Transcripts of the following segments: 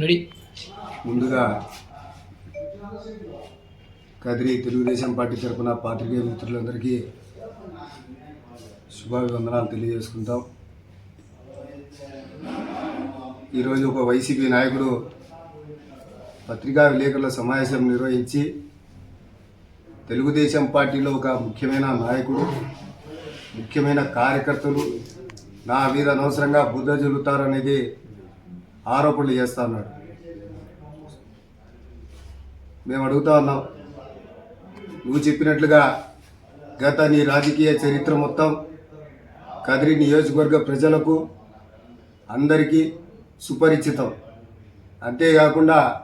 Ready. ముందుగా Kadiri Telugu Desam party తరఫున పాత్రికేయ మిత్రులందరికీ శుభాభివందనాలు తెలియజేసుకుంటాం. ఈరోజు ఒక వైసీపీ నాయకుడు పత్రికా విలేకరుల సమావేశం నిర్వహించి తెలుగుదేశం పార్టీలో ఒక ముఖ్యమైన నాయకుడు ముఖ్యమైన కార్యకర్తలు నా మీద అనవసరంగా బుద్ధ జరుగుతారనేది ఆరోపణలు చేస్తా ఉన్నాడు. మేము అడుగుతా ఉన్నాం. నువ్వు చెప్పినట్లుగా గత నీ రాజకీయ చరిత్ర మొత్తం కదిరి నియోజకవర్గ ప్రజలకు అందరికీ సుపరిచితం. అంతేకాకుండా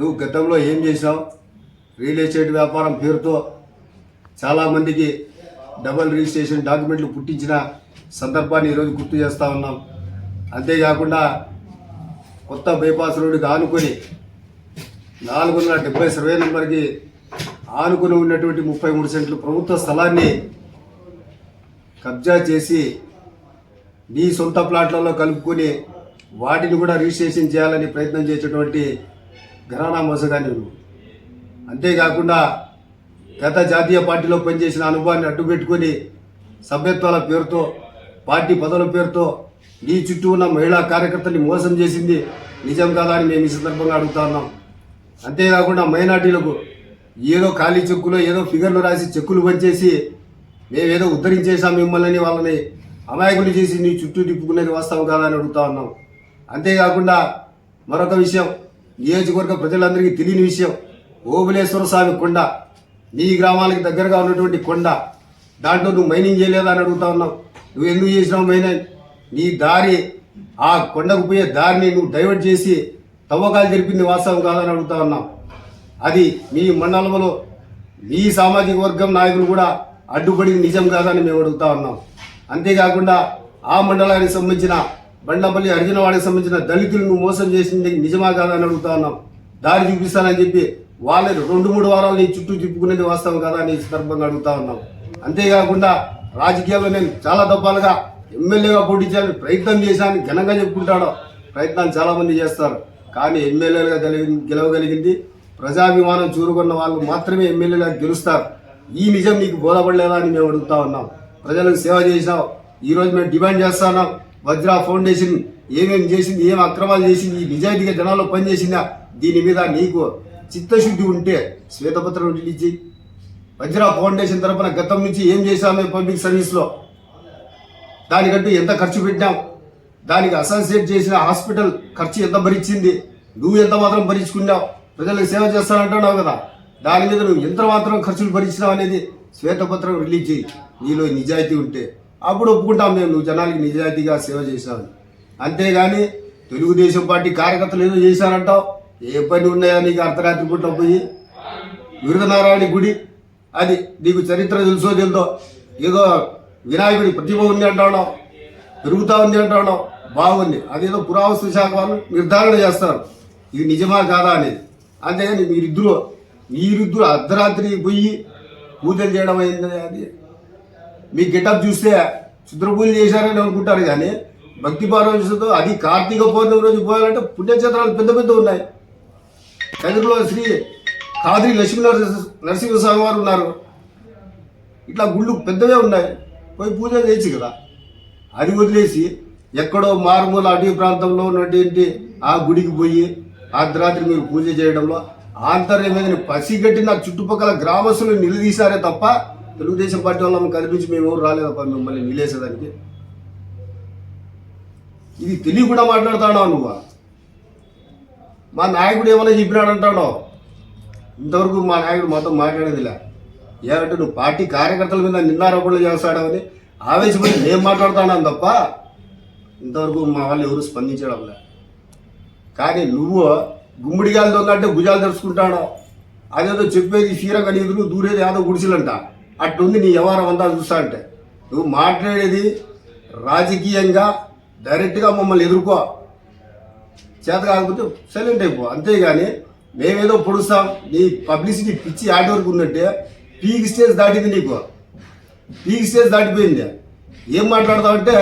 నువ్వు గతంలో ఏం చేసావు రియల్ ఎస్టేట్ వ్యాపారం పేరుతో చాలామందికి డబల్ రిజిస్ట్రేషన్ డాక్యుమెంట్లు పుట్టించిన సందర్భాన్ని ఈరోజు గుర్తు చేస్తూ ఉన్నాం. అంతేకాకుండా కొత్త బైపాస్ రోడ్డుకి ఆనుకొని నాలుగు వందల డెబ్బై సర్వే నెంబర్కి ఆనుకుని ఉన్నటువంటి ముప్పై మూడు సెంట్లు ప్రభుత్వ స్థలాన్ని కబ్జా చేసి నీ సొంత ప్లాట్లలో కలుపుకొని వాటిని కూడా రిజిస్ట్రేషన్ చేయాలని ప్రయత్నం చేసేటువంటి ఘరానా మోసగాని అంతేకాకుండా గత జాతీయ పార్టీలో పనిచేసిన అనుభవాన్ని అడ్డుపెట్టుకొని సభ్యత్వాల పేరుతో పార్టీ పదవుల పేరుతో నీ చుట్టూ ఉన్న మహిళా కార్యకర్తల్ని మోసం చేసింది నిజం కాదా అని మేము ఈ సందర్భంగా అడుగుతా ఉన్నాం. అంతేకాకుండా మైనార్టీలకు ఏదో ఖాళీ చెక్కులో ఏదో ఫిగర్లు రాసి చెక్కులు పంచేసి మేమేదో ఉద్ధరించేసాం మిమ్మల్ని వాళ్ళని అమాయకులు చేసి నీ చుట్టూ తిప్పుకునేది వాస్తవం కాదా అని అడుగుతా ఉన్నాం. అంతేకాకుండా మరొక విషయం నియోజకవర్గ ప్రజలందరికీ తెలియని విషయం ఓబులేశ్వర స్వామి కొండ నీ గ్రామాలకు దగ్గరగా ఉన్నటువంటి కొండ దాంట్లో నువ్వు మైనింగ్ చేయలేదా అని అడుగుతా ఉన్నావు నువ్వు ఎందుకు చేసినావు మైనింగ్? నీ దారి ఆ కొండకు పోయే దారిని నువ్వు డైవర్ట్ చేసి తవ్వకాలు జరిపింది వాస్తవం కాదని అడుగుతా ఉన్నాం. అది మీ మండలంలో మీ సామాజిక వర్గం నాయకులు కూడా అడ్డుపడి నిజం కాదని మేము అడుగుతా ఉన్నాం. అంతేకాకుండా ఆ మండలానికి సంబంధించిన బండ్లపల్లి అర్జునవాడికి సంబంధించిన దళితులను మోసం చేసింది నిజమా కాదని అడుగుతా ఉన్నాం. దారి చూపిస్తానని చెప్పి వాళ్ళని రెండు మూడు వారాలు నీ చుట్టూ తిప్పుకునేది వాస్తవం కదా అని సందర్భంగా అడుగుతా ఉన్నాం. అంతేకాకుండా రాజకీయాల్లో నేను చాలా దఫాలుగా ఎమ్మెల్యేగా పోటీ చేయాలని ప్రయత్నం చేశాను ఘనంగా చెప్పుకుంటాడు. ప్రయత్నాలు చాలామంది చేస్తారు. కానీ ఎమ్మెల్యేలుగా గెలవగలిగింది ప్రజాభిమానం చూరుకున్న వాళ్ళు మాత్రమే ఎమ్మెల్యేగా గెలుస్తారు. ఈ నిజం నీకు బోధపడలేదా అని మేము అడుగుతా ఉన్నాం. ప్రజలకు సేవ చేసినావు ఈరోజు మేము డిమాండ్ చేస్తున్నాం వజ్రా ఫౌండేషన్ ఏమేమి చేసింది ఏం అక్రమాలు చేసింది ఈ నిజాయితీగా జనాల్లో పనిచేసిందా? దీని మీద నీకు చిత్తశుద్ధి ఉంటే శ్వేతపత్రం ఇచ్చి వజ్రా ఫౌండేషన్ తరపున గతం నుంచి ఏం చేశామే పబ్లిక్ సర్వీస్లో? దానికంటూ ఎంత ఖర్చు పెట్టాం దానికి అసోసియేట్ చేసిన హాస్పిటల్ ఖర్చు ఎంత భరించింది? నువ్వు ఎంత మాత్రం భరించుకున్నావు? ప్రజలకు సేవ చేస్తానంటున్నావు కదా. దాని మీద నువ్వు ఎంత మాత్రం ఖర్చులు భరించినావు అనేది శ్వేతపత్రం రిలీజ్ చేయి. నీలో నిజాయితీ ఉంటే. అప్పుడు ఒప్పుకుంటాం మేము. నువ్వు జనాలకి నిజాయితీగా సేవ చేశావు అంతేగాని తెలుగుదేశం పార్టీ కార్యకర్తలు ఏదో చేశానంటావు ఏ పని ఉన్నాయా నీకు అర్ధరాత్రి పూట పోయి? విరుదనారాయణ గుడి. అది నీకు చరిత్ర తెలుసో తెలుదో? ఏదో వినాయకుడి ప్రతిభ ఉంది అంటాడు. పెరుగుతా ఉంది అంటాడు. బాగుంది. అదేదో పురావస్తు శాఖ వాళ్ళు నిర్ధారణ చేస్తారు. ఇది నిజమా కాదా అనేది. అంతేగాని మీరిద్దరు మీరిద్దరు అర్ధరాత్రి పోయి పూజలు చేయడం అయింది అది? మీ గెటప్ చూస్తే క్షుద్ర పూజలు చేశారని అనుకుంటారు కానీ భక్తి పార్వతో అది కార్తీక పౌర్ణమి రోజు పోయాలంటే పుణ్యక్షేత్రాలు పెద్ద పెద్ద ఉన్నాయి. కదిరిలో శ్రీ కాదిరి లక్ష్మీ నరసింహ నరసింహస్వామి వారు ఉన్నారు. ఇట్లా గుళ్ళు పెద్దవే ఉన్నాయి. పోయి పూజ చేయొచ్చు కదా. అది వదిలేసి ఎక్కడో మారుమూల అటవీ ప్రాంతంలో ఉన్నటువంటి ఆ గుడికి పోయి అర్ధరాత్రి మీరు పూజ చేయడంలో ఆంతర్యమైన పసిగట్టి నా చుట్టుపక్కల గ్రామస్తులు నిలదీశారే తప్ప తెలుగుదేశం పార్టీ వాళ్ళని కనిపించి మేము ఎవరు రాలేదప్ప మిమ్మల్ని నిలేసేదానికి. ఇది తెలియకుండా మాట్లాడుతాడా నువ్వు? మా నాయకుడు ఏమైనా చెప్పినాడంటాడో? ఇంతవరకు మా నాయకుడు మాతో మాట్లాడేదిలే. ఏమంటే నువ్వు పార్టీ కార్యకర్తల మీద నిన్నారోపణలు చేస్తాడని ఆవేశపడి నేను మాట్లాడుతున్నాను తప్ప ఇంతవరకు మా వాళ్ళు ఎవరు స్పందించడం లే కానీ నువ్వు గుమ్మిడిగాలు దొంగంటే భుజాలు తెరుచుకుంటాడో అదేదో చెప్పేది చీరగా ఎదురు దూరేది ఏదో గుడిసెలంట. అట్టుంది నీ వ్యవహారం అంతా చూస్తా అంటే. నువ్వు మాట్లాడేది రాజకీయంగా డైరెక్ట్గా మమ్మల్ని ఎదుర్కో. చేత కాకపోతే సైలెంట్ అయిపో. అంతేగాని మేమేదో పొడుస్తాం. నీ పబ్లిసిటీ పిచ్చి ఆటి వరకు ఉన్నట్టే పీక్ స్టేజ్ దాటింది నీకు. పీక్ స్టేజ్ దాటిపోయింది. ఏం మాట్లాడతావంటే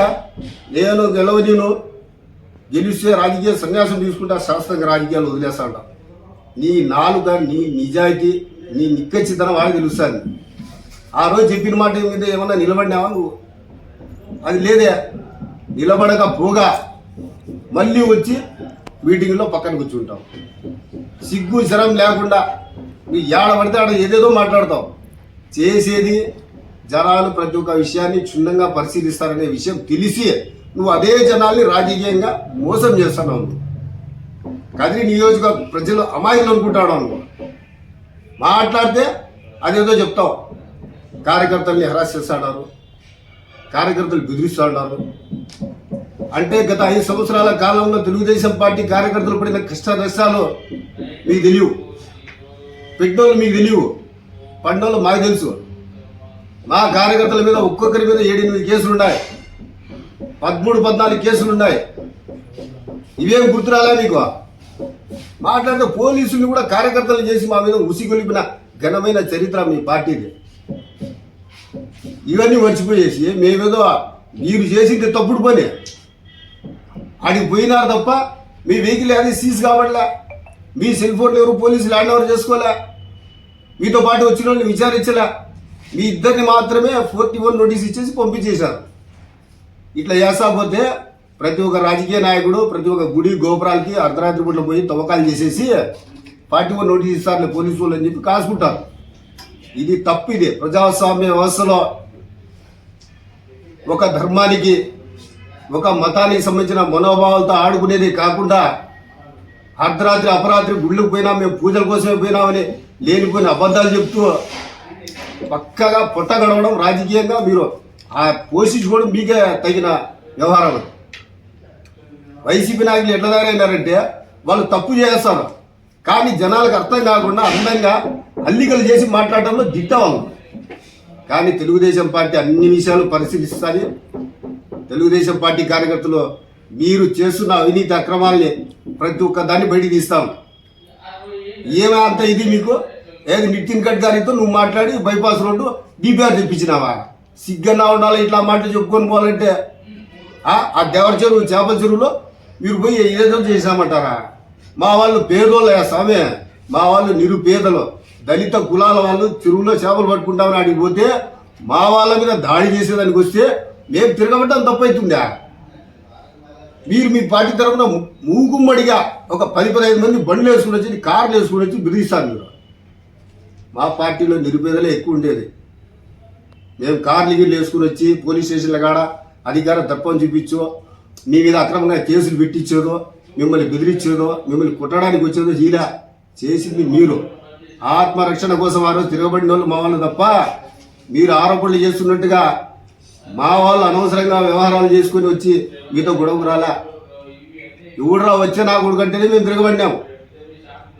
నేను గెలవ నేను గెలిస్తే రాజకీయ సన్యాసం తీసుకుంటా శాస్త్రంగా రాజకీయాలు వదిలేస్తాడు నీ నాలుక నీ నిజాయితీ నీ నిక్కచ్చితనం వాడికి తెలుస్తుంది. ఆ రోజు చెప్పిన మాట మీద ఏమన్నా నిలబడినావా నువ్వు? అది లేదే. నిలబడక పోగా మళ్ళీ వచ్చి మీటింగ్లో పక్కన కూర్చుంటావు. సిగ్గు శరం లేకుండా నీ ఏడ పడితే ఆడ ఏదేదో మాట్లాడతావు. చేసేది జనాలు ప్రతి ఒక్క విషయాన్ని క్షుణ్ణంగా పరిశీలిస్తారనే విషయం తెలిసి నువ్వు అదే జనాల్ని రాజకీయంగా మోసం చేస్తున్నావు. కదిరి నియోజక ప్రజలు అమాయకులు అనుకుంటాడు అనుకో. మాట్లాడితే అదేదో చెప్తావు. కార్యకర్తల్ని హెరాస్ చేస్తాడారు. కార్యకర్తలు బెదిరిస్తాడారు. అంటే గత ఐదు సంవత్సరాల కాలంలో తెలుగుదేశం పార్టీ కార్యకర్తలు పడిన కష్ట నష్టాలు మీకు తెలియవు. పెట్టినోళ్ళు మీకు తెలియవు. పడినోళ్ళు మాకు తెలుసు. మా కార్యకర్తల మీద ఒక్కొక్కరి మీద ఏడెనిమిది కేసులు ఉన్నాయి పదమూడు పద్నాలుగు కేసులు ఉన్నాయి ఇవేం గుర్తురాలా మీకు? మాట్లాడితే పోలీసులు కూడా కార్యకర్తలు చేసి మా మీద ఉసిగొలిపిన ఘనమైన చరిత్ర మీ పార్టీది. ఇవన్నీ మర్చిపోయేసి మేమేదో మీరు చేసింది తప్పుడు పని. ఆడికి పోయినారు తప్ప మీ వెహికల్ అది సీజ్ కావట్లే? మీ సెల్ ఫోన్లు ఎవరు పోలీసులు హ్యాండ్ ఓవర్ చేసుకోలే మీతో పాటు వచ్చిన వాళ్ళని విచారించలే. మీ ఇద్దరిని మాత్రమే ఫోర్టీ వన్ నోటీస్ ఇచ్చేసి పంపించేశారు. ఇట్లా చేసాకపోతే ప్రతి ఒక్క రాజకీయ నాయకుడు ప్రతి ఒక్క గుడి గోపురాలకి అర్ధరాత్రి పూట్ల పోయి తవ్వకాలు చేసేసి ఫార్టీ వన్ నోటీస్ ఇస్తారు పోలీసు వాళ్ళు అని చెప్పి కాసుకుంటారు. ఇది తప్పు ఇది. ప్రజాస్వామ్య వ్యవస్థలో ఒక ధర్మానికి ఒక మతానికి సంబంధించిన మనోభావాలతో ఆడుకునేది కాకుండా అర్ధరాత్రి అపరాత్రి గుళ్ళకు పోయినా మేము పూజల కోసమే పోయినామని లేనిపోయిన అబద్ధాలు చెప్తూ పక్కగా పొట్ట గడవడం రాజకీయంగా మీరు ఆ పోషించుకోవడం మీకే తగిన వ్యవహారం వైసీపీ నాయకులు ఎట్లా తయారైనారంటే వాళ్ళు తప్పు చేస్తారు. కానీ జనాలకు అర్థం కాకుండా అందంగా అల్లికలు చేసి మాట్లాడడంలో దిట్టవాళ్ళు. కానీ తెలుగుదేశం పార్టీ అన్ని విషయాలు పరిశీలిస్తుంది. తెలుగుదేశం పార్టీ కార్యకర్తలు మీరు చేస్తున్న అవినీతి అక్రమాల్ని ప్రతి ఒక్క దాన్ని బయటికి తీస్తాం. ఏమే అంత ఇది మీకు? ఏది నితిన్ గడ్కరీతో నువ్వు మాట్లాడి బైపాస్ రోడ్డు డిపిఆర్ తెప్పించినావా? సిగ్గన్నా ఉండాలి ఇట్లా మాటలు చెప్పుకొని పోవాలంటే. ఆ దేవర చెరువు చేపల చెరువులో మీరు పోయి ఏదో చేశామంటారా? మా వాళ్ళు పేదోళ్ళు స్వామి. మా వాళ్ళు నిరుపేదలు. దళిత కులాల వాళ్ళు చెరువులో చేపలు పట్టుకుంటామని అడిగిపోతే మా వాళ్ళ మీద దాడి చేసేదానికి వస్తే మేము తిరగబట్టడం తప్పవుతుందా మీరు మీ పార్టీ తరఫున మూగుమ్మడిగా ఒక పది పదహైదు మంది బండ్లు వేసుకుని వచ్చి కార్లు వేసుకుని వచ్చి బెదిరిస్తారు మీరు. మా పార్టీలో నిరుపేదలే ఎక్కువ ఉండేది. మేము కార్లు గిర్లు వేసుకుని వచ్చి పోలీస్ స్టేషన్ల కాడ అధికారం తప్పని చూపించో మీ మీద అక్రమంగా కేసులు పెట్టించేదో మిమ్మల్ని బెదిరించేదో మిమ్మల్ని కుట్టడానికి వచ్చేదో ఇలా చేసింది మీరు. ఆత్మరక్షణ కోసం ఆ రోజు తిరగబడిన వాళ్ళు మా వాళ్ళు తప్ప మీరు ఆరోపణలు చేస్తున్నట్టుగా మా వాళ్ళు అనవసరంగా వ్యవహారాలు చేసుకుని వచ్చి మీతో గొడవకు రాలా? ఎవడురా వచ్చే నా కొడుకంటేనే మేము తిరగబడినాం.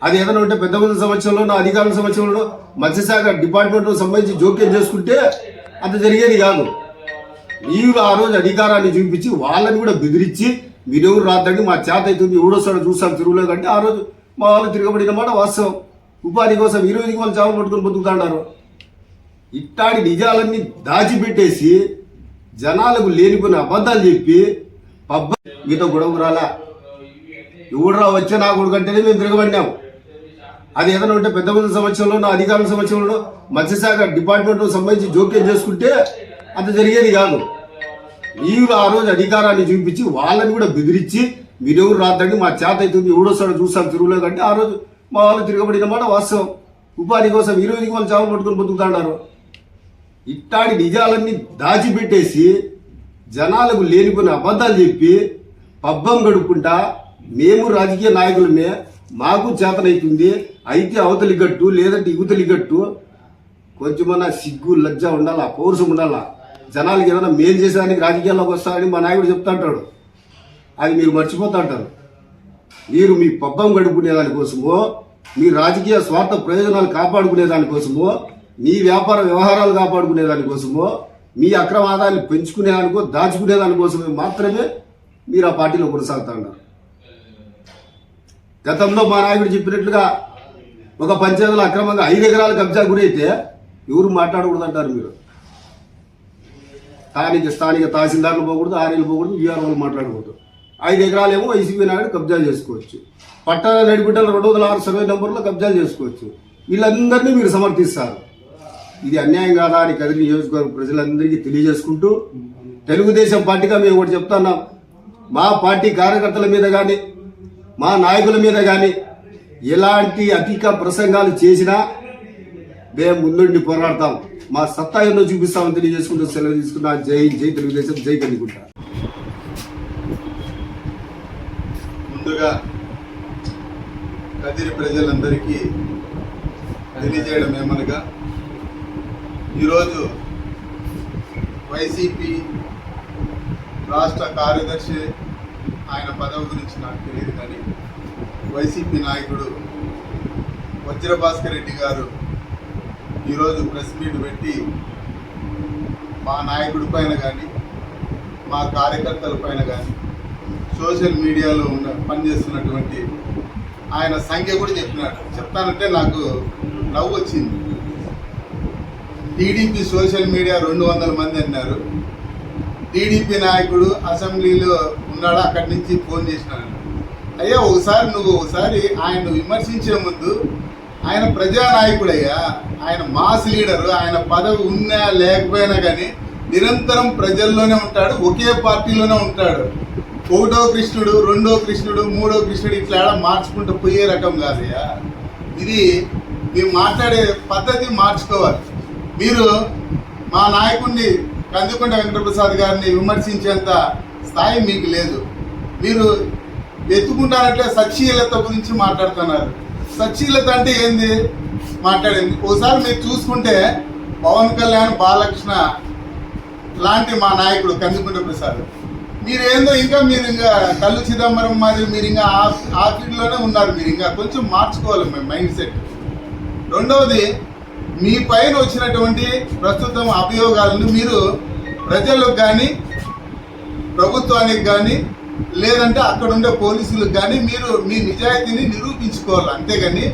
అది ఏదైనా ఉంటే పెద్ద మంది సంవత్సరంలో నా అధికారుల సంవత్సరంలో మత్స్యశాఖ డిపార్ట్మెంట్కు సంబంధించి జోక్యం చేసుకుంటే అంత జరిగేది కాదు. మీరు ఆ రోజు అధికారాన్ని చూపించి వాళ్ళని కూడా బెదిరించి మీరెవరు రాద్దండి మా చేత అవుతుంది ఎవడొస్తాడో చూస్తాం తిరుగులేదు. అంటే ఆ రోజు మా వాళ్ళు తిరగబడిన మాట వాస్తవం. ఉపాధి కోసం ఈ రోజుకి వాళ్ళు చావలు పట్టుకొని బతుకుతాడారు ఇట్టాడి నిజాలన్నీ దాచిపెట్టేసి జనాలకు లేనిపోయిన అబద్ధాలు చెప్పి పబ్బ మీతో గొడవకు రాలా ఎవడరా వచ్చే నా కొడుకంటేనే మేము తిరగబడినాము అది ఏదైనా ఉంటే పెద్ద మంది సంవత్సరంలో నా అధికారుల సంవత్సరంలో మత్స్యశాఖ డిపార్ట్మెంట్ సంబంధించి జోక్యం చేసుకుంటే అంత జరిగేది కాదు. మీరు ఆ రోజు అధికారాన్ని చూపించి వాళ్ళని కూడా బెదిరించి మీరెవరు రాద్దండి మా చేత అవుతుంది ఎవడొస్తాడో చూస్తాను తిరుగులో కంటే ఆ రోజు మా వాళ్ళు తిరగబడిన మాట వాస్తవం. ఉపాధి కోసం ఈ రోజుకి వాళ్ళు చావులు పట్టుకొని బతుకుతాడారు. ఇట్టాడి నిజాలన్నీ దాచిపెట్టేసి జనాలకు లేనిపోయిన అబద్ధాలు చెప్పి పబ్బం గడుపుకుంటా మేము రాజకీయ నాయకులమే మాకు చేతనైతుంది అయితే అవతలి గట్టు లేదంటే యువతలి గట్టు. కొంచెమన్నా సిగ్గు లజ్జ ఉండాలా పౌరుషం ఉండాలా? జనాలకి ఏమైనా మేలు చేసేదానికి రాజకీయాల్లోకి వస్తారని మా నాయకుడు చెప్తా అంటాడు. అది మీరు మర్చిపోతా అంటారు. మీరు మీ పబ్బం గడుపుకునే దానికోసమో మీ రాజకీయ స్వార్థ ప్రయోజనాలు కాపాడుకునే దానికోసమో మీ వ్యాపార వ్యవహారాలు కాపాడుకునే దానికోసమో మీ అక్రమ పెంచుకునే అనుకో దాచుకునే దానికోసమే మాత్రమే మీరు ఆ పార్టీలో కొనసాగుతా ఉన్నారు గతంలో మా నాయకుడు చెప్పినట్లుగా ఒక పంచాయతీలో అక్రమంగా ఐదు ఎకరాల కబ్జా గురైతే ఎవరు మాట్లాడకూడదు అంటారు మీరు? స్థానిక స్థానిక తహసీల్దార్లు పోకూడదు ఆర్ఏలు పోకూడదు వీఆర్ఓలు మాట్లాడకూడదు. ఐదు ఎకరాలేమో వైసీపీ నాయుడు కబ్జా చేసుకోవచ్చు. పట్టణ నడిపిట్టల రెండు వందల ఆరు సర్వే నెంబర్లో కబ్జాలు చేసుకోవచ్చు. వీళ్ళందరినీ మీరు సమర్థిస్తారు. ఇది అన్యాయం కాదా అని కదిరి నియోజకవర్గ ప్రజలందరికీ తెలియజేసుకుంటూ తెలుగుదేశం పార్టీగా మేము ఒకటి చెప్తున్నాం మా పార్టీ కార్యకర్తల మీద కానీ మా నాయకుల మీద కానీ ఎలాంటి అధిక ప్రసంగాలు చేసినా మేము ముందుండి పోరాడతాం. మా సత్తా ఎన్నో చూపిస్తామని తెలియజేసుకుంటూ సెలవు తీసుకున్నా. జై జై తెలుగుదేశం జై కనుకుంటా ముందుగా కదిరి ప్రజలందరికీ తెలియజేయడం ఏమనగా ఈరోజు వైసీపీ రాష్ట్ర కార్యదర్శి ఆయన పదవి గురించి నాకు తెలియదు కానీ వైసీపీ నాయకుడు వజ్రభాస్కర్ రెడ్డి గారు ఈరోజు ప్రెస్ మీట్ పెట్టి మా నాయకుడి పైన కానీ మా కార్యకర్తల పైన కానీ సోషల్ మీడియాలో ఉన్న పనిచేస్తున్నటువంటి ఆయన సంఖ్య కూడా చెప్పినాడు. చెప్తానంటే నాకు నవ్వు వచ్చింది. టీడీపీ సోషల్ మీడియా రెండు వందల మంది అన్నారు. టీడీపీ నాయకుడు అసెంబ్లీలో ఉన్నాడు? అక్కడి నుంచి ఫోన్ చేసినాడు. అయ్యా ఒకసారి నువ్వు ఒకసారి ఆయన విమర్శించే ముందు ఆయన ప్రజానాయకుడయ్యా ఆయన మాస్ లీడరు ఆయన పదవి ఉన్నా లేకపోయినా కానీ నిరంతరం ప్రజల్లోనే ఉంటాడు ఒకే పార్టీలోనే ఉంటాడు. ఒకటో కృష్ణుడు రెండో కృష్ణుడు మూడో కృష్ణుడు ఇట్లా మార్చుకుంటూ పోయే రకం కాదయ్యా. ఇది మేము మాట్లాడే పద్ధతి మార్చుకోవాలి. మీరు మా నాయకుడిని కందుకొండ వెంకటప్రసాద్ గారిని విమర్శించేంత స్థాయి మీకు లేదు. మీరు ఎత్తుకుంటారంటే సచ్చీలత గురించి మాట్లాడుతున్నారు. సచ్చీలత అంటే ఏంది? మాట్లాడింది ఒకసారి మీరు చూసుకుంటే పవన్ కళ్యాణ్ బాలకృష్ణ లాంటి మా నాయకుడు కందుకుంట ప్రసాద్. మీరు ఏందో ఇంకా మీరు ఇంకా కళ్ళు చిదంబరం మాదిరి మీరు ఇంకా ఆ- ఫీల్డ్లోనే ఉన్నారు మీరు ఇంకా. కొంచెం మార్చుకోవాలి మేము మైండ్ సెట్. రెండవది మీ పైన వచ్చినటువంటి ప్రస్తుతం అభియోగాలను మీరు ప్రజలకు కానీ ప్రభుత్వానికి కానీ లేదంటే అక్కడ ఉండే పోలీసులకు కానీ మీరు మీ నిజాయితీని నిరూపించుకోవాలి. అంతేగాని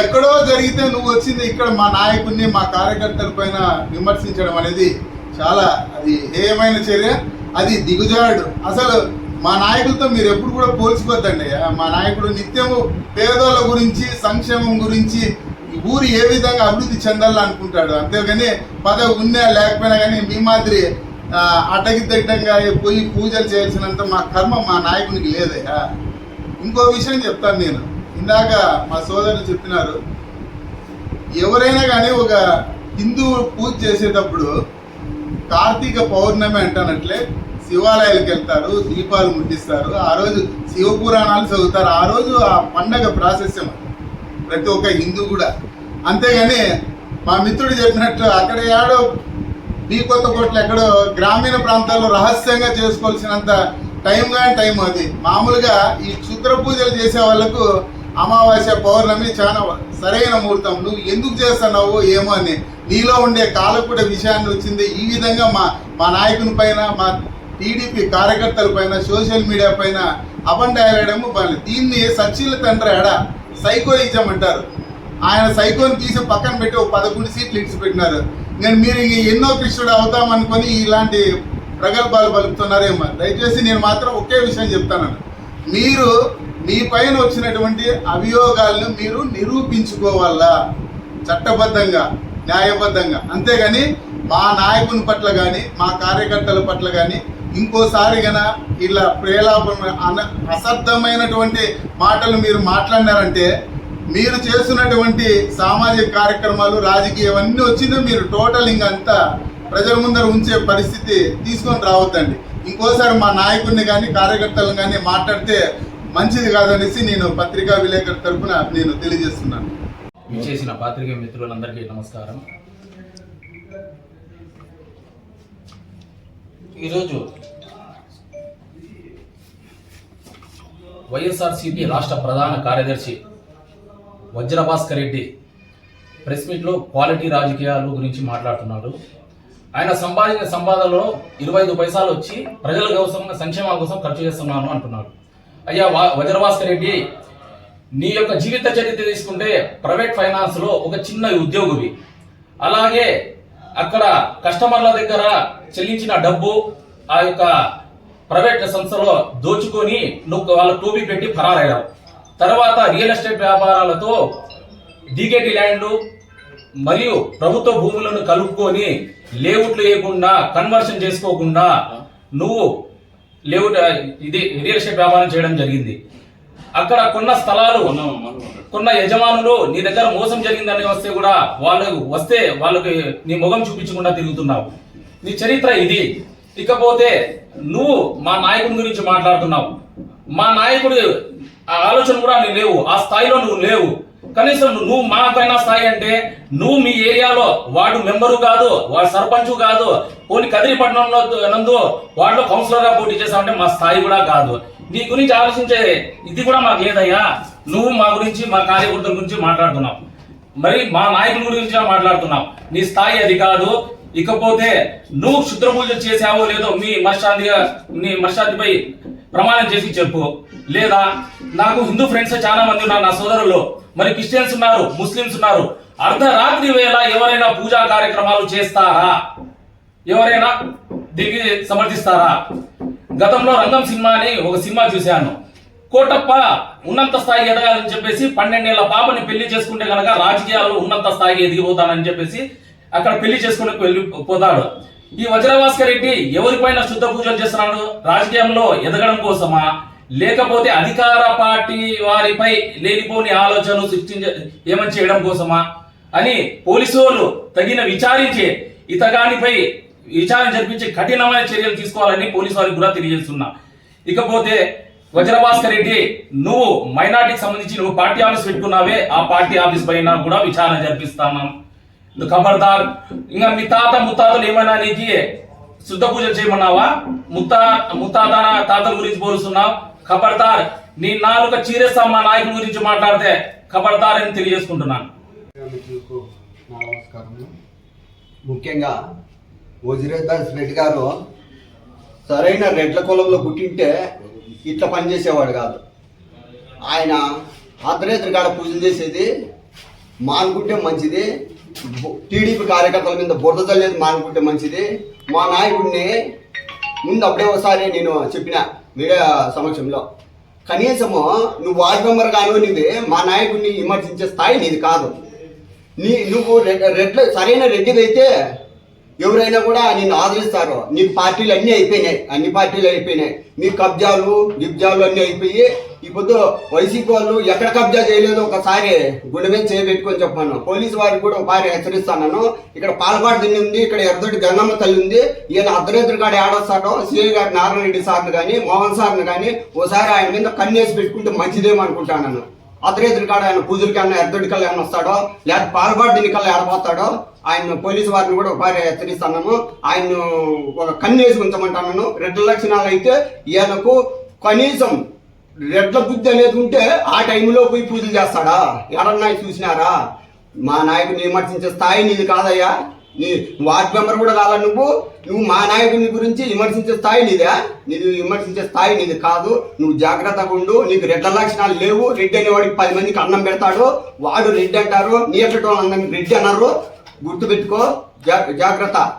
ఎక్కడో జరిగితే నువ్వు వచ్చింది ఇక్కడ మా నాయకుడిని మా కార్యకర్తల పైన విమర్శించడం అనేది చాలా అది హేయమైన చర్య. అది దిగుజాడు. అసలు మా నాయకులతో మీరు ఎప్పుడు కూడా పోల్చుకోవద్దండి. మా నాయకుడు నిత్యము పేదోళ్ళ గురించి సంక్షేమం గురించి ఊరు ఏ విధంగా అభివృద్ధి చెందాలనుకుంటాడు? అంతేగాని పదవి ఉన్నా లేకపోయినా కానీ మీ మాదిరి ఆ, పోయి పూజలు చేయాల్సినంత మా కర్మ మా నాయకునికి లేదయ్యా ఇంకో విషయం చెప్తాను నేను. ఇందాక మా సోదరులు చెప్పినారు ఎవరైనా కానీ ఒక హిందువు పూజ చేసేటప్పుడు కార్తీక పౌర్ణమి అంటానట్లే శివాలయాలకు వెళ్తారు దీపాలు ముట్టిస్తారు ఆ రోజు శివ పురాణాలు చదువుతారు ఆ రోజు ఆ పండగ ప్రాశస్యం ప్రతి ఒక్క హిందూ కూడా. అంతేగాని మా మిత్రుడు చెప్పినట్టు అక్కడ ఏడో బీ కొత్త కోట్లు ఎక్కడో గ్రామీణ ప్రాంతాల్లో రహస్యంగా చేసుకోవాల్సినంత టైం కానీ టైం అది. మామూలుగా ఈ క్షుద్ర పూజలు చేసే వాళ్ళకు అమావాస్య పౌర్ణమి చాలా సరైన ముహూర్తం. నువ్వు ఎందుకు చేస్తున్నావు ఏమో అని. నీలో ఉండే కాలకూట విషయాన్ని వచ్చింది. ఈ విధంగా మా మా నాయకుని పైన మా టీడీపీ కార్యకర్తల పైన సోషల్ మీడియా పైన అబండాయడము బాగా దీన్ని సచిల తండ్రి ఎడ సైకో అంటారు. ఆయన సైకోని తీసి పక్కన పెట్టి ఒక పదకొండు సీట్లు ఇచ్చి పెట్టినారు. నేను మీరు ఎన్నో కృష్ణుడు అవుతామనుకొని ఇలాంటి ప్రగల్భాలు పలుకుతున్నారేమో. దయచేసి నేను మాత్రం ఒకే విషయం చెప్తాను. మీరు మీ పైన వచ్చినటువంటి అభియోగాలను మీరు నిరూపించుకోవాలా? చట్టబద్ధంగా న్యాయబద్ధంగా. అంతేగాని మా నాయకుని పట్ల కానీ మా కార్యకర్తల పట్ల కానీ ఇంకోసారి గన ఇలా ప్రేలాపం అన అసర్థమైనటువంటి మాటలు మీరు మాట్లాడినారంటే మీరు చేస్తున్నటువంటి సామాజిక కార్యక్రమాలు రాజకీయం అన్నీ వచ్చిందో మీరు టోటల్ ఇంకంతా ప్రజల ముందర ఉంచే పరిస్థితి తీసుకొని రావద్దండి. ఇంకోసారి మా నాయకుడిని కానీ కార్యకర్తలను కానీ మాట్లాడితే మంచిది కాదనేసి నేను పత్రికా విలేకరు తరఫున నేను తెలియజేస్తున్నాను. విచ్చేసిన పాత్రికేయ మిత్రులందరికీ నమస్కారం. ఈరోజు వైఎస్ఆర్సీపీ రాష్ట్ర ప్రధాన కార్యదర్శి వజ్రభాస్కర్ రెడ్డి ప్రెస్ మీట్లో క్వాలిటీ రాజకీయాలు గురించి మాట్లాడుతున్నాడు. ఆయన సంపాదించిన సంపాదనలో ఇరవై ఐదు పైసలు వచ్చి ప్రజల కోసం సంక్షేమం కోసం ఖర్చు చేస్తున్నాను అంటున్నాడు. అయ్యా వా- వజ్రభాస్కర్ రెడ్డి నీ యొక్క జీవిత చరిత్ర తీసుకుంటే ప్రైవేట్ ఫైనాన్స్లో ఒక చిన్న ఉద్యోగివి. అలాగే అక్కడ కస్టమర్ల దగ్గర చెల్లించిన డబ్బు ఆ యొక్క ప్రైవేట్ సంస్థలో దోచుకొని నువ్వు వాళ్ళ టోపీ పెట్టి ఫరారయ్యావు. తర్వాత రియల్ ఎస్టేట్ వ్యాపారాలతో డీకేటీ ల్యాండ్లు మరియు ప్రభుత్వ భూములను కలుపుకొని లేఅవుట్లు వేయకుండా కన్వర్షన్ చేసుకోకుండా నువ్వు లేఅవుట్ ఇది రియల్ ఎస్టేట్ వ్యాపారం చేయడం జరిగింది. అక్కడ కొన్న స్థలాలు కొన్న యజమానులు నీ దగ్గర మోసం జరిగిందని వస్తే కూడా వాళ్ళు వస్తే వాళ్ళకి నీ ముఖం చూపించకుండా తిరుగుతున్నావు. నీ చరిత్ర ఇది. ఇకపోతే నువ్వు మా నాయకుడి గురించి మాట్లాడుతున్నావు. మా నాయకుడు ఆ ఆలోచన కూడా నువ్వు లేవు. ఆ స్థాయిలో నువ్వు లేవు. కనీసం నువ్వు మాకైనా స్థాయి అంటే నువ్వు మీ ఏరియాలో వాడు మెంబరు కాదు వాడు సర్పంచ్ కాదు పోనీ కదిరిపట్నంలో నందు వాడిలో కౌన్సిలర్గా పోటీ చేసామంటే మా స్థాయి కూడా కాదు. నీ గురించి ఆలోచించే ఇది కూడా మాకు లేదయ్యా. నువ్వు మా గురించి మా కార్యకర్తల గురించి మాట్లాడుతున్నావు. మరి మా నాయకుల గురించి మాట్లాడుతున్నావు. నీ స్థాయి అది కాదు. ఇకపోతే నువ్వు క్షుద్ర పూజ చేసావో లేదో మీ మనశ్శాంతి మీ మనశ్శాంతిపై ప్రమాణం చేసి చెప్పు. లేదా నాకు హిందూ ఫ్రెండ్స్ చాలా మంది ఉన్నారు నా సోదరులు. మరి క్రిస్టియన్స్ ఉన్నారు ముస్లిమ్స్ ఉన్నారు. అర్ధరాత్రి వేళ ఎవరైనా పూజా కార్యక్రమాలు చేస్తారా? ఎవరైనా దీనికి సమర్థిస్తారా? గతంలో రంగం సినిమా అని ఒక సినిమా చూశాను. కోటప్ప ఉన్నత స్థాయికి ఎదగాలని చెప్పేసి పన్నెండేళ్ళ పాపని పెళ్ళి చేసుకుంటే గనక రాజకీయాల్లో ఉన్నత స్థాయికి ఎదిగిపోతానని చెప్పేసి అక్కడ పెళ్ళి చేసుకుని వెళ్ళి పోతాడు. ఈ వజ్రభాస్కర్ రెడ్డి ఎవరిపైన శుద్ధ పూజలు చేస్తున్నాడు? రాజకీయంలో ఎదగడం కోసమా? లేకపోతే అధికార పార్టీ వారిపై లేనిపోని ఆలోచనలు సృష్టించ ఏమని చేయడం కోసమా? అని పోలీసు వాళ్ళు తగిన విచారించి ఇతగానిపై విచారణ జరిపించి కఠినమైన చర్యలు తీసుకోవాలని పోలీసు వారికి కూడా తెలియజేస్తున్నా. ఇకపోతే వజ్రభాస్కర్ రెడ్డి నువ్వు మైనార్టీకి సంబంధించి నువ్వు పార్టీ ఆఫీస్ పెట్టుకున్నావే ఆ పార్టీ ఆఫీస్ పైన కూడా విచారణ జరిపిస్తాను నువ్వు ఖబర్దార్ ఇంకా మీ తాత ముత్తాతలు ఏమైనా నీకు శుద్ధ పూజలు చేయమన్నావా ముత్తా ముత్తాత తాతల గురించి పోలుస్తున్నావు ఖబర్దార్ నీ నాలుక చీరేస్తా మా నాయకుల గురించి మాట్లాడితే ఖబర్దార్ అని తెలియజేసుకుంటున్నాను ముఖ్యంగా వజిరేదాస్ రెడ్డి గారు సరైన రెడ్ల కులంలో పుట్టింటే ఇట్లా పనిచేసేవాడు కాదు. ఆయన అర్ధరేత్రి కాడ పూజలు చేసేది మానుకుంటే మంచిది టీడీపీ కార్యకర్తల మీద బురద చల్లేది మానుకుంటే మంచిది. మా నాయకుడిని ముందు అప్పుడే ఒకసారి నేను చెప్పిన మీడియా సమక్షంలో. కనీసము నువ్వు వార్డు మెంబర్ కానివ్వనివి మా నాయకుడిని విమర్శించే స్థాయి నీది కాదు. నీ నువ్వు రెడ్ రెడ్లు సరైన రెడ్డిదైతే ఎవరైనా కూడా నిన్ను ఆదరిస్తారు. నీకు పార్టీలు అన్నీ అయిపోయినాయి. అన్ని పార్టీలు అయిపోయినాయి. నీ కబ్జాలు గిబ్జాలు అన్నీ అయిపోయి ఇప్పుడు వైసీపీ వాళ్ళు ఎక్కడ కబ్జా చేయలేదో ఒకసారి గుండె మీద చేయబెట్టుకొని చెప్పాను. పోలీసు వారికి కూడా ఒకసారి హెచ్చరిస్తాను ఇక్కడ పాలపాడు దిన్ని ఉంది ఇక్కడ ఎర్రదొడ్డి గంగమ్మ తల్లి ఉంది. ఈయన అర్ధరేత్రి కాడ ఏడొస్తాడో సిఐ గారు నారాయణ రెడ్డి సార్ని కానీ మోహన్ సార్ని కానీ ఓసారి ఆయన మీద కన్నేసి పెట్టుకుంటే మంచిదేమో అనుకుంటాను కాడ ఆయన పూజలకి అన్న ఎద్దడికల్ ఏమైనా వస్తాడో? లేదా పాల్పాటు దీని ఏడపోతాడో ఆయన పోలీసు వారిని కూడా ఒకసారి హెచ్చరిస్తున్నాను ఆయన ఒక కన్నేసి ఉంచమంటాను రెడ్ల లక్షణాలు అయితే ఈయనకు కనీసం రెడ్ల బుద్ధి అనేది ఉంటే ఆ టైంలో పోయి పూజలు చేస్తాడా? ఎడన్నా చూసినారా? మా నాయకుడిని విమర్శించే స్థాయి నీది కాదయ్యా. వార్డ్ మెంబర్ కూడా కాదా నువ్వు? నువ్వు మా నాయకుని గురించి విమర్శించే స్థాయి నీదే? నీది విమర్శించే స్థాయి నీది కాదు. నువ్వు జాగ్రత్తగా ఉండు. నీకు రెడ్ల లక్షణాలు లేవు. రెడ్డి అనేవాడికి పది మందికి అన్నం పెడతాడు. వాడు రెడ్డి అంటారు. నీ ఎక్కటో అందరికి రెడ్డి అన్నారు. గుర్తుపెట్టుకో. జా జాగ్రత్త.